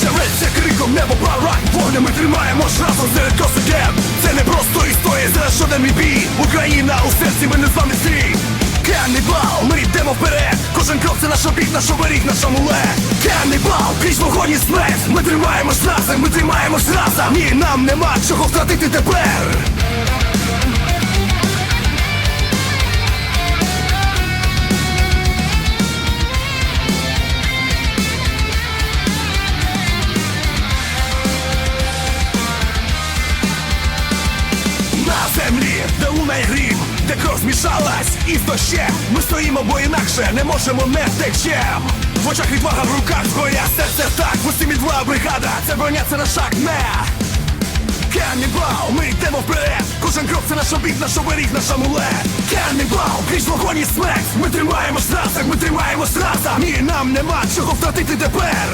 Ти рветься криком небо барак Вогнем ми тримаємо ж разом серед косиків Це не просто історія, зараз щоден мій бій. Україна у серці, ми не з вами всі Каннибал, ми йдемо вперед. Кожен крок це наш обід, наш оберіг, наш амулет Каннибал, крізь вогонь і смерть. Ми тримаємось разом, ми тримаємось разом. Ні, нам нема чого втратити тепер лунає грім, де кров змішалась із дощем Ми стоїмо, бо інакше не можемо не втечем В очах відвага в руках зброя, серце так, усім відвага бригада, це броня, це наш шаг не Каннібал, ми йдемо вперед. Кожен крок це наш обід, наш оберіг, наш амулет. Каннібал, крізь вогонь і смерть. Ми тримаємось разом, ми тримаємось разом. Ні, нам нема чого втратити тепер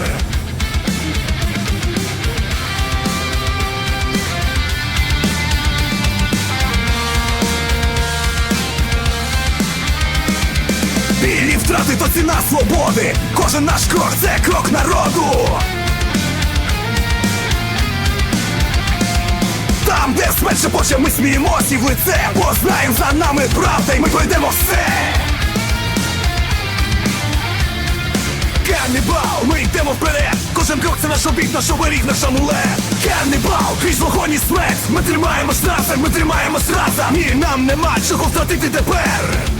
Білі втрати то ціна свободи. Кожен наш крок це крок народу. Там, де смерть шепоче, ми сміємось і в лице Бо знаєм за нами правда, і ми пройдемо все. Каннибал, ми йдемо вперед. Кожен крок це наш обід, наш оберіг, наш амулет. Каннибал, крізь вогонь і смерть. Ми тримаємось разом, ми тримаємось разом. Ні, нам нема чого втратити тепер